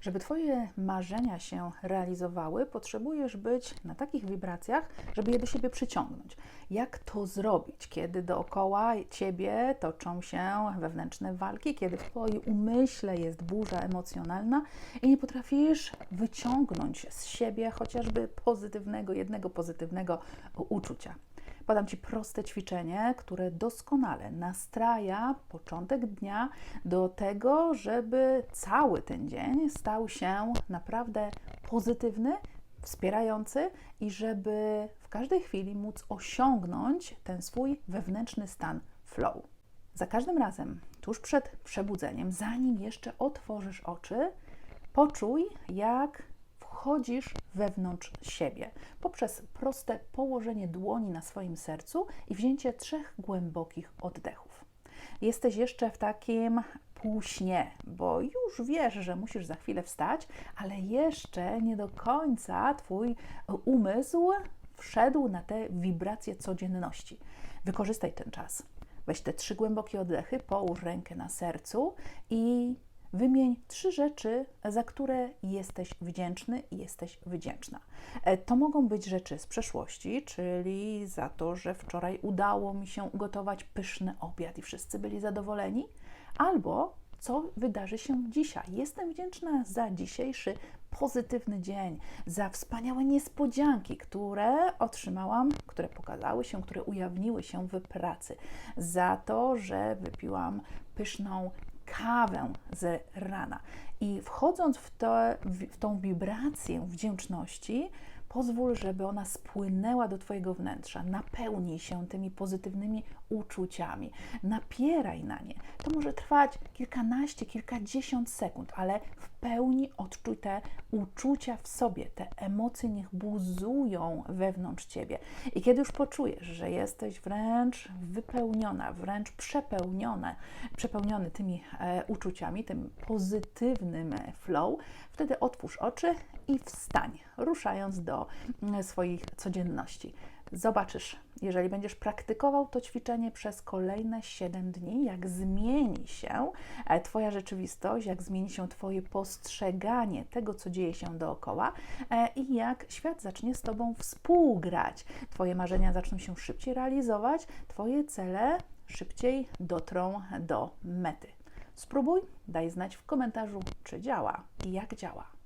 Żeby Twoje marzenia się realizowały, potrzebujesz być na takich wibracjach, żeby je do siebie przyciągnąć. Jak to zrobić, kiedy dookoła Ciebie toczą się wewnętrzne walki, kiedy w Twoim umyśle jest burza emocjonalna i nie potrafisz wyciągnąć z siebie chociażby pozytywnego, jednego pozytywnego uczucia? Podam Ci proste ćwiczenie, które doskonale nastraja początek dnia do tego, żeby cały ten dzień stał się naprawdę pozytywny, wspierający i żeby w każdej chwili móc osiągnąć ten swój wewnętrzny stan flow. Za każdym razem, tuż przed przebudzeniem, zanim jeszcze otworzysz oczy, poczuj, jak wchodzisz wewnątrz siebie poprzez proste położenie dłoni na swoim sercu i wzięcie trzech głębokich oddechów. Jesteś jeszcze w takim półśnie, bo już wiesz, że musisz za chwilę wstać, ale jeszcze nie do końca Twój umysł wszedł na te wibracje codzienności. Wykorzystaj ten czas. Weź te trzy głębokie oddechy, połóż rękę na sercu i Wymień trzy rzeczy, za które jesteś wdzięczny i jesteś wdzięczna. E, to mogą być rzeczy z przeszłości, czyli za to, że wczoraj udało mi się ugotować pyszny obiad i wszyscy byli zadowoleni, albo co wydarzy się dzisiaj. Jestem wdzięczna za dzisiejszy pozytywny dzień, za wspaniałe niespodzianki, które otrzymałam, które pokazały się, które ujawniły się w pracy, za to, że wypiłam pyszną kawę ze rana. I wchodząc w, to, w, tą wibrację wdzięczności, pozwól, żeby ona spłynęła do Twojego wnętrza. Napełnij się tymi pozytywnymi uczuciami. Napieraj na nie. To może trwać kilkanaście, kilkadziesiąt sekund, ale w pełni odczuj te uczucia w sobie. Te emocje niech buzują wewnątrz Ciebie. I kiedy już poczujesz, że jesteś wręcz wypełniona, wręcz przepełniona, przepełniony tymi e, uczuciami, tym pozytywnym flow, wtedy otwórz oczy i wstań, ruszając do mm, swoich codzienności. Zobaczysz, jeżeli będziesz praktykował to ćwiczenie przez kolejne 7 dni, jak zmieni się e, Twoja rzeczywistość, jak zmieni się Twoje postrzeganie tego, co dzieje się dookoła e, i jak świat zacznie z Tobą współgrać. Twoje marzenia zaczną się szybciej realizować, Twoje cele szybciej dotrą do mety. Spróbuj, daj znać w komentarzu, czy działa i jak działa.